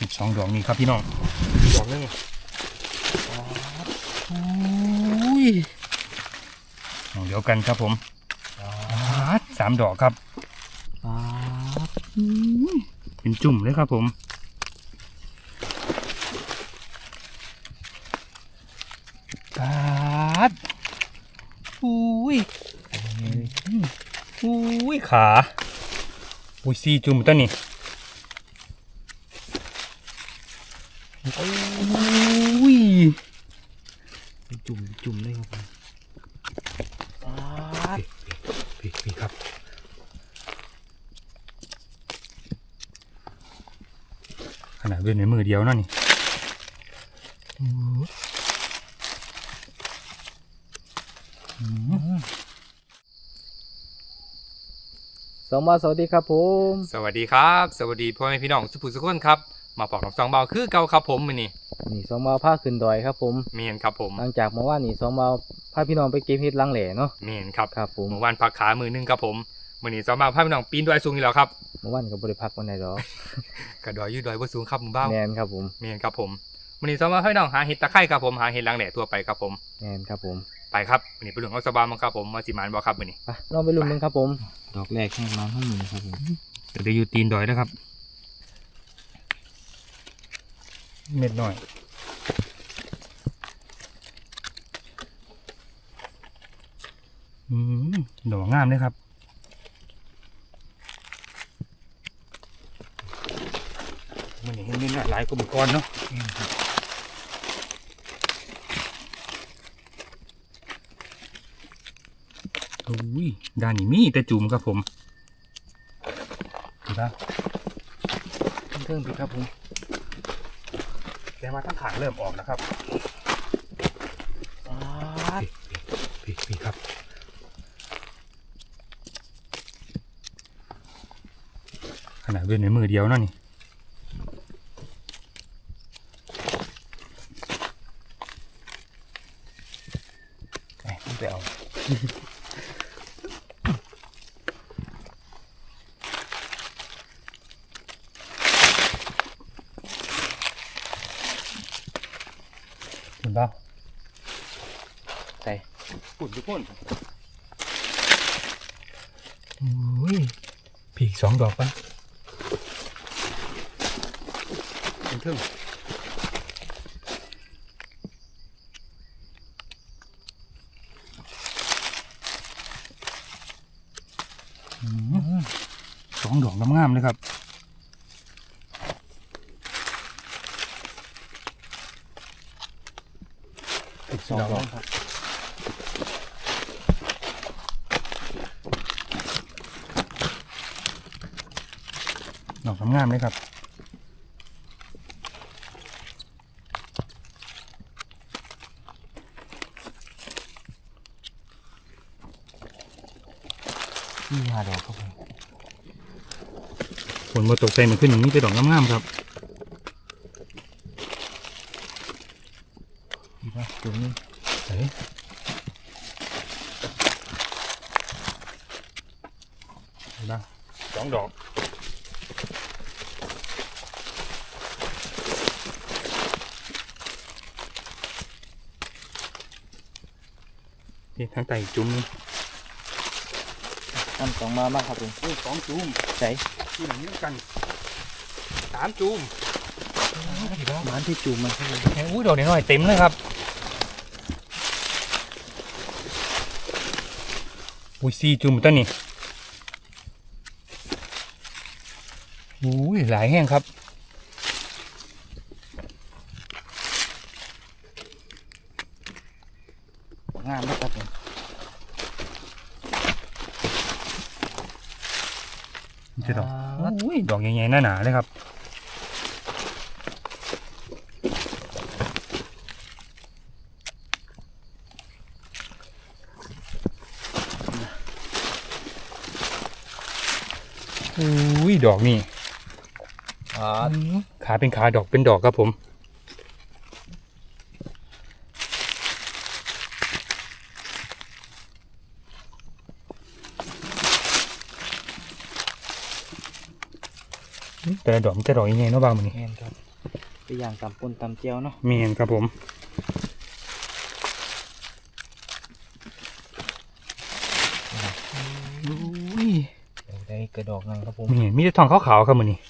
สิบสองดอกนี่ครับพี่น้องดอกเลยโอ้ยดอกเดียวกันครับผมอาดสามดอกครับป๊าบเป็นจุ่มเลยครับผมปาดอุ้ยอุ้ยขาอุ้ยสี่จุ่มตัวนี้อุ้ย เป็น จุ่มจุ่มเลยครับผมป๊าดพี่พี่ครับขนาดเว้นในมือเดียวเนั่นนี่อู้หูสองมาสวัสดีครับผม สวัสดีครับ สวัสดีพ่อแม่พี่น้องสุภูสุขคนครับ มาปอกกับสองเบาคือเก่าครับผมมือนี่นี่สองมาผ้าขึ้นดอยครับผมเมียนครับผมหลังจากเมื่อวานนี่สองมาพาพี่น้องไปเก็บเห็ดลังแหล่เนาะเมียนครับครับผมเมื่อวานพักขามือหนึงครับผมมือนี้สองเบาพาพี่น้องปีนดอยสูงอยู่แล้วครับเมื่อวานก็บริพักวันไหนหรอกกระดอยอยืดดอยบ่สูงครับหมือเบ้าแมนครับผมเมียนครับผมมือนี้สองเบาพาพี่น้องหาเห็ดตะไคร่ครับผมหาเห็ดลังแหล่ทั่วไปครับผมแมนครับผมไปครับมือนี้ไปหลวงเอาสบายมั้งครับผมมาสิมานบ่ครับมือนี้ไปลองไปลุ้นมึงครับผม ดอกแรกข้างน้ำข้างหนึ่งครับผมเดี๋ยวได้อยู่ตีนดอยนะครับ เม็ดหน่อยอืมดอกงามเลยครับมันเห็นเม็ดหลายกว่มก่อนเนาะโอ้ยด้านนี้มีแต่จุ่มครับผมเห็นปะเครื่องพี่ครับผม แต่ว่าทั้งขางเริ่มออกนะครับพี่พี่ครับขนาดเว้นในมือเดียวเนั่นนี่ไปไปเอา เห็ นปะใส่ปุ่นทุกคนอุ้ยผีอีกสองดอกปะเป็นเทิงอืมสองดอกงามๆเลยครับ อีกสองดอกครับดอกงามๆเลยครับนี่ห้าดอกครับผมฝนมาตกใจมันขึ้นอย่างนี้จะดอกงามๆครับ ดีป่ะจุ่มนี่ เฮ้ยเห็ นปะสองดอกนี่ทางไตจุ่มนี่อันสองมามากครับผมสองจุ่มใส่ที่ไหนนี่กันสามจุ่มหมานที่จุ่มมันครับผมแค่อุ้ยดอกน้อยๆเต็มเลยครับอุ้ยสี่จุ่มต้นนี่อุ้ย หลายแห้งครับ งามมากครับผมนี่คือดอกอุ้ยดอกใหญ่ๆหนาๆเลยครับอุ้ยดอกนี่ อ่าขาเป็นขาดอกเป็นดอกครับผมอแต่ละดอกมันจะดอกยังไงเนาะบางมันนี่แม่นครับไปย่างตำปนตำเจียวเนาะเมียนครับผมอุ้ยเดี๋ยวได้กระดอกหนึงครับผมเมียนมีแต่ทองขาวๆครับมันนี่งาม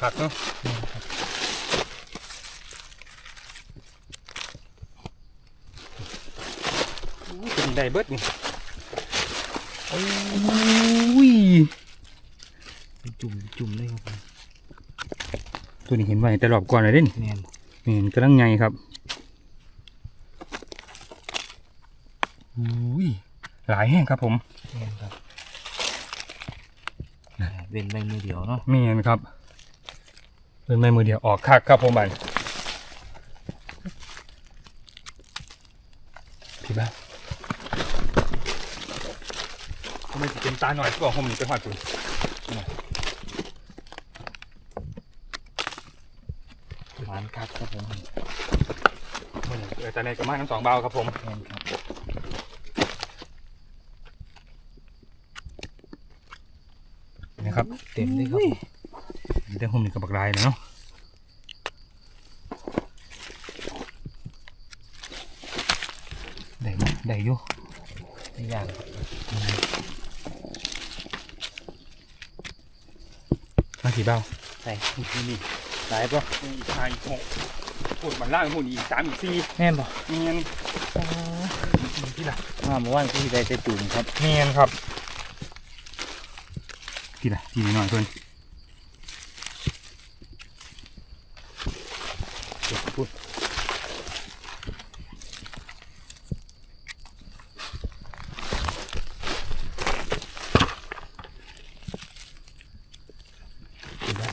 คักเนาะอุ้ยเป็นไดเบิดนี่อุ้ยไปจุ่มจุ่มเลยครับผมตัวนี้เห็นไว้แต่รอบก่อนเลยเด้นี่แม่นเห็นกำลังไงครับอุ้ยหลายแห้งครับผมแม่นครับเว้นใบมือเดียวเนาะเมียนครับ เป็นไม้มือเดียวออกคักครับผมบันพี่บ้าทำไมถึงเป็นตาหน่อยก็บอกผมหนีไปหอดคุณหวานคักครับผมมันเออแต่ในกระมาทั้งสองเบาครับผมแม่นครับนะครับ เต็มเลยครับผ มเดี๋ยวผมนี่กับบักลายเลยเนาะได้ไหมได้อยู่ไปย่างครับมากี่เบาใส่นี่นี่หลายปะนี่อีกห้าอีกหกพูดมันล่างพูดอีกสามอีกสี่แม่นปะเมียนที่ละมาเมื่อวานที่ได้จะจุ่มครับเมียนครับที่ละที่นิดหน่อยเพิ่นเดี๋ยวพูดที่ละ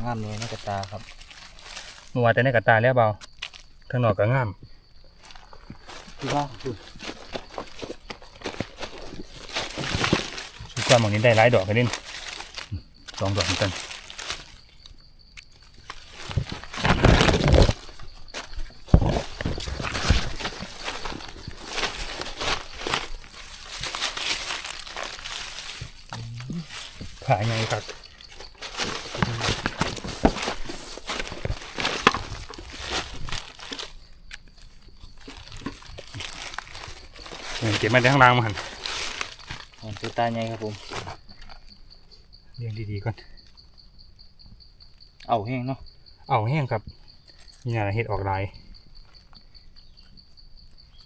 งามคักงามเลยในกระตาครับเมื่อวานแต่ในกระตาแล้วเบาข้างนอกก็งามพี่ว่าสุดความหมองนี้ได้หลายดอกกันเด่นสองดอกเหมือนกันผ่าไงครับ เนี่ยเก็บมาได้ข้างล่างมาหันงามตัวตาใหญ่ครับผมเรียงดีๆก่อน เอาแห้งเนาะ เอาแห้งครับมีอะไรเห็ดออกลาย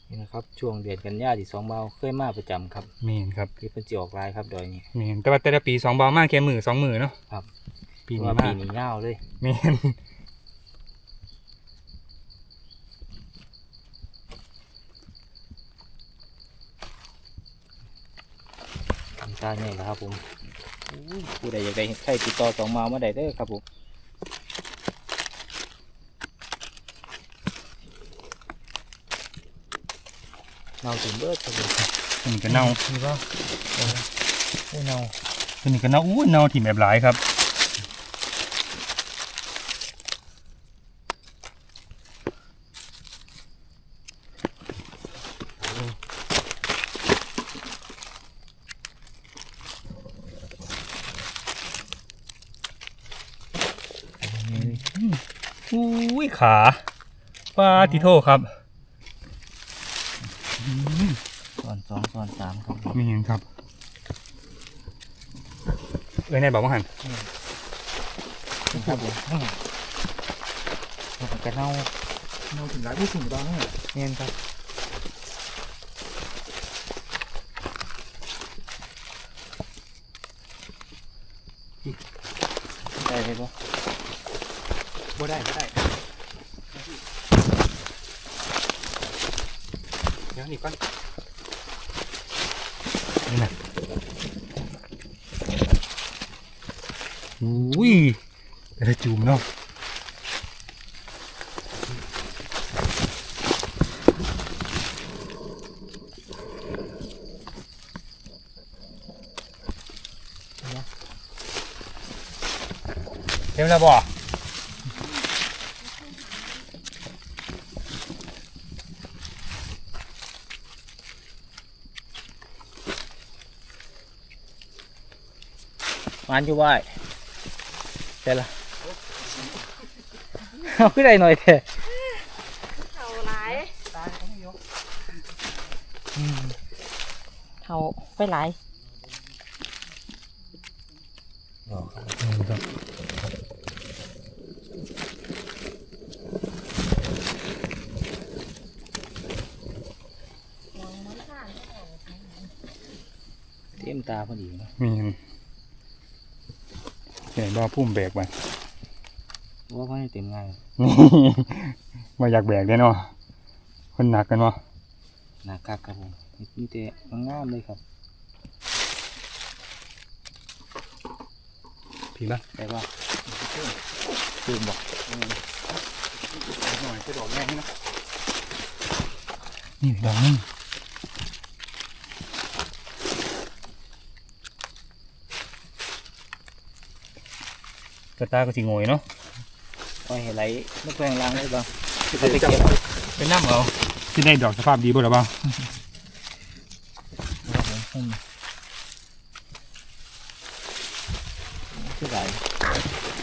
นี่นะครับ ช่วงเดือนกันยาที่สองเบาเคยมาประจำครับเมนครับคือเป็นจีออกลายครับดอยนี้เมนแต่ว่าแต่ละปีสองบาลมากแค่มือสองมือเนาะ ครับ ปีเพนี้ราะว่ามาปีกนี้ยาวเลยเมน ทำตาใหญ่แล้วครับผมอู้ผู้ใดอยากได้ใครติดต่อสองเมามาได้เด้อครับผมเนาถึงเบิดครับผมตัวนี้ก็เน่านี่ป่ะโอ้ยเนาตัวนี้ก็เน่าอู้เน่าถิ่มแบบหลายครับ อุ้ย ขาปลาติโทครับส่วนสองส่วนสามครับผมมีเห็นครับ เอ้ยนายบอกว่าหันครับผมมันกระเน่าเน่าถึงหลายผู้สูงบ้างเนียนครับได้เลยปะ บ่ได้บ่ได้ เดี๋ยวนี่ก่อนนี่นะอุ้ยแต่ละจูมเนาะเต็มแล้วบ่ มันอยู่ว่ายใช่ละเอาขึ้นได้หน่อยเถอะเขาหลายเขาไปหลายเต็มตาพอดีเนาะมีนใหญ่บ่พุ่มแบกไปว่าไม่เต็มง่ายมาอยากแบกได้เนาะคนหนักกันเนาะหนักคักครับผมนี่แต่งามเลยครับพี่ละได้ป่ะลืมบอกหน่อยจะดอกแง่นี่นะนี่ดอกนึ กระตาก็สิงอยเนาะก็เห็นไหลนกแรงล้างได้บ้างจะไปเก็บไปนั่งเอาที่ได้ดอกสภาพดีบ่หรือเปล่าคือไหล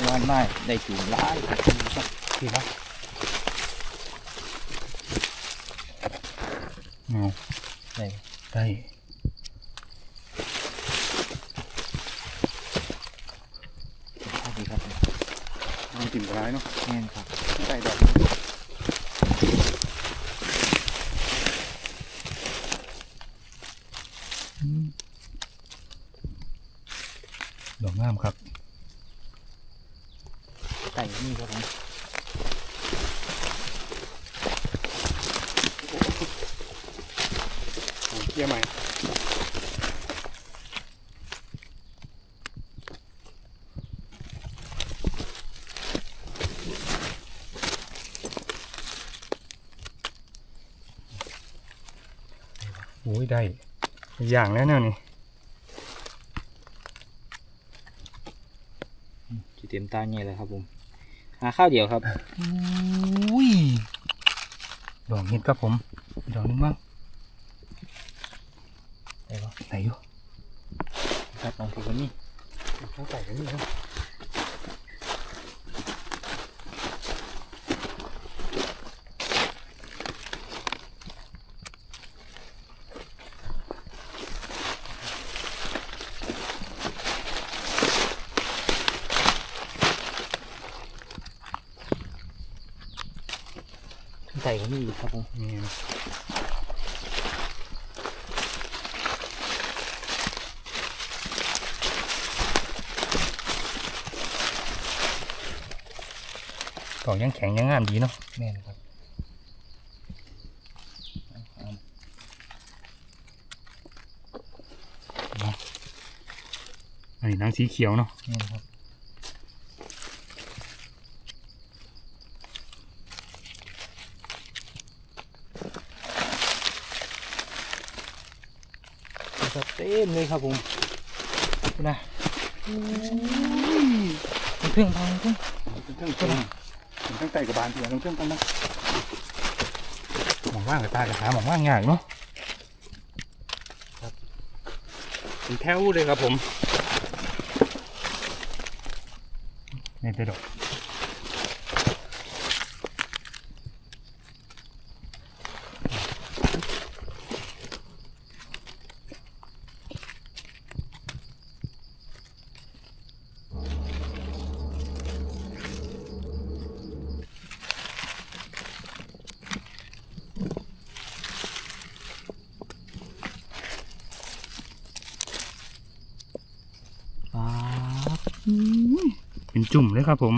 งานไม่ได้จูงร้ายพี่ละเอาได้ได้ พอดีครับลองจิ้มกระไรเนาะแน่นครับใส่ดอกดอกงามครับ ไต่นี่ครับผม เยี่ยมไหม โอ้ยได้ อย่างแล้วเนี่ยนี่จีเต็มตาเนี่ยเลยครับผม หาข้าวเดียวครับอุ้ยดอกเห็ดครับผม ดอกนึงบ้างได้ปะไหนอยู่ครับน้องผู้คนนี้ข้างใส่กันนี่ครับ ไต่คนนี้อีกครับผมนี่ดอกยังแข็งยังงามดีเนาะแม่นครับอันนี้น้ำสีเขียวเนาะแม่นครับ ครับเต็มเลยครับผมนะมันเพิ่งพังเพิ่งเครื่งเครื่งเครื่งไต่กับบานเถื่อนเครื่งกันนะหมองว่างกับตากับขาหมองว่างยากเนาะครับเป็นแถวเลยครับผมในี่เป็นดอก เป็นจุ่มเลยครับผม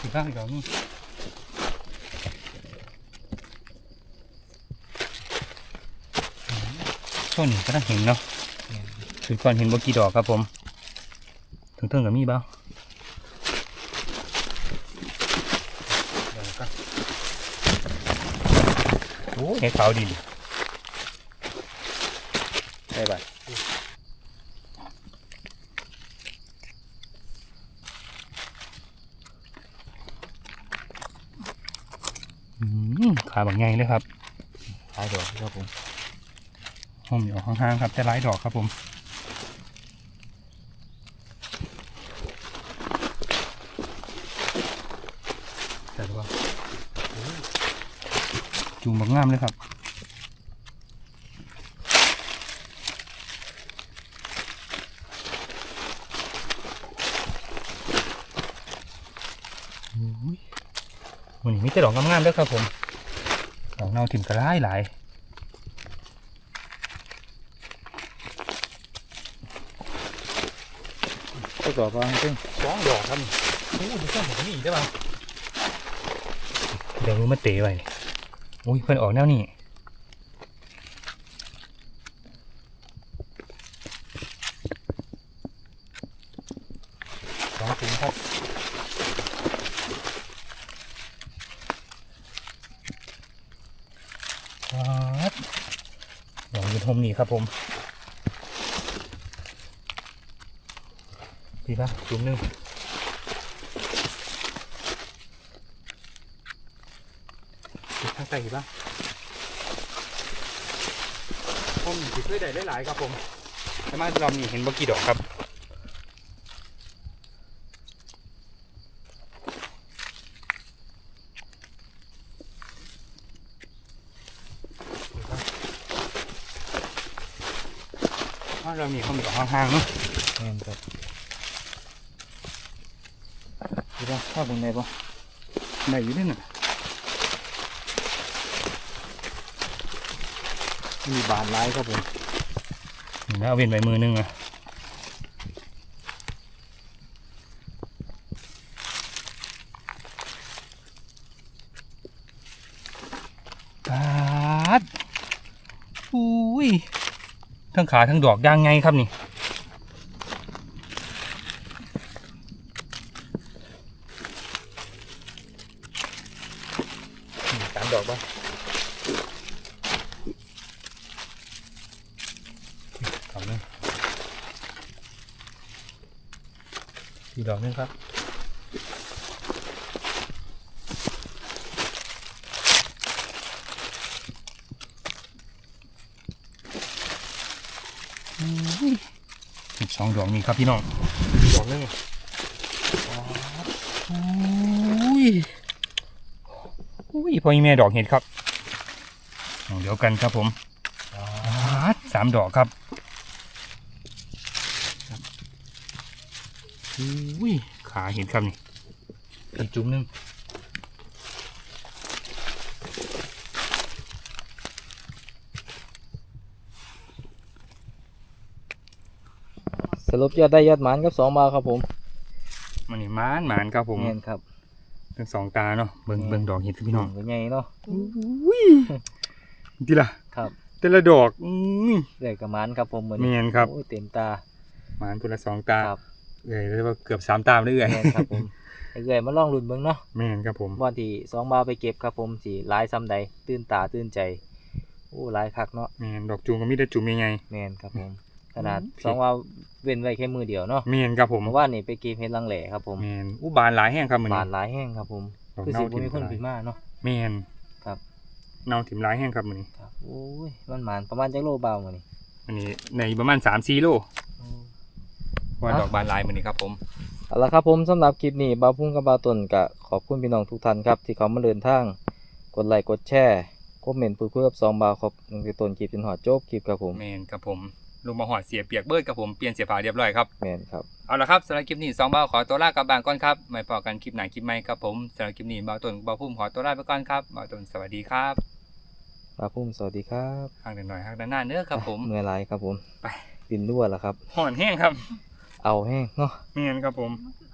อีกข้างอีกดอกนี่ช่วงนี้ก็ต้องเห็นเนาะคือก่อนเห็นบ่กี่ดอกครับผมถึงเทิงกับมีบ้า แข็งขาดินได้บ่ขาบางไงเลยครับหลายดอกครับผมห้องเหนียวห้างๆครับแต่หลายดอกครับผม จูงแบบงามเลยครับอุ้ยวันนี้มีแต่ดอกงามๆด้วยครับผมดอกเนาถิ่มกระไรหลายก็ดอกบางซึ่งสองดอกครับโอ้ดูส้มผมนี่ได้ป่ะเดี๋ยวมือมาเตะไป อุ้ยเพิ่นออกแนวนี้สองถุงครับครับดอกยืนทมนี่ครับผมพี่ปะจุ่มหนึง อีกข้างใต้พี่ปะผมสิเคยได้หลายๆครับผมแต่มารอบนี้เห็นบ่กี่ดอกครับว่าเรามีเขามีดอกห่างๆเนาะแม่นครับดูว่าถ้าบนไหนบ่ได้อยู่ด้วยน่ะ มีบานไร้ครับผมนี่นะเอาเว้นไปมือนึงอะปาดอุ้ยทั้งขาทั้งดอกย่างไงครับนี่ สามดอกบ่ ดอกหนึงสี่ดอกหนึงครับ อีก สองดอกนี้ครับพี่น้องดอกหนึงอุ้ยอุ้ยพอมีแม่ดอกเห็ดครับดอกเดียวกันครับผมอาดสามดอกครับอุ้ยขาเห็ดครับนี่อีกจุ่มหนึง สรุปยอดได้ยอดหมานกับสองบาทครับผมมันนี่มานหมานครับผมแม่นครับทั้งสองตาเนาะเบิ่งเบิ่งดอกเห็ดครับพี่น้องเป็นไงเนาะอุ้ยดีละครับแต่ละดอกอุ้ยเรื่อยกับหมานครับผมเหมือนแม่นครับโอ้ยเต็มตาหมานคนละสองตาครับเอ้ยเรียกว่าเกือบสามตาเลยเอ้ยแม่นครับผมไอ้เรื่อยมาลองลุ้นเบิ่งเนาะแม่นครับผมวันที่สองบาทไปเก็บครับผมสีลายซ้ำใดตื่นตาตื่นใจโอ้หลายคักเนาะแม่นดอกจูงก็มีแต่จูงยังไงแม่นครับผม ขนาดอืมสองว่าเว้นไว้แค่มือเดียวเนาะแม่นครับผมเมื่อวานนี่ไปเก็บเห็ดลังแหล่ครับผมแม่นอุบานหลายแห้งครับมันบานหลายแห้งครับผมดอกคือเน่าสิบ่ถิ่มมีคนหลายผิดมาเนาะแม่นครับเน่าถิ่มหลายแห้งครับมันนี้ครับโอ้ยมันหมานประมาณจักโลเบามื้อนี้อันนี้ในประมาณสามสี่โลว่าดอกบานหลายมันนี้ครับผมเอาละครับผมสำหรับคลิปนี้บ่าวพุ่งกับบาวตนก็ขอบคุณพี่น้องทุกท่านครับ ที่เขามาเดินทางกดไลค์กดแชร์คอมเมนต์พูดคุยกับสองบาวขอบตั้งแต่ต้นคลิปจนหอดจบคลิปครับผมแม่นครับผม ลงมาหอดเสียเปียกเบิดครับผมเปลี่ยนเสียผ้าเรียบร้อยครับแม่นครับเอาละครับสำหรับคลิปนี้สองเบาขอตัวลากลับบ้านก่อนครับไม่พอกันคลิปไหนคลิปใหม่ครับผมสำหรับคลิปนี้เบาต้นเบาพุ่มขอตัวลาไปก่อนครับเบาต้นสวัสดีครับบ่าวพุ่มสวัสดีครับห่างหน่อยห่างด้านหน้าเนื้อครับผมเมื่อไรครับผมไปดินรั่วแล้วครับห่อนแห้งครับ เอาแห้งเนาะเมียนครับผมมันคือ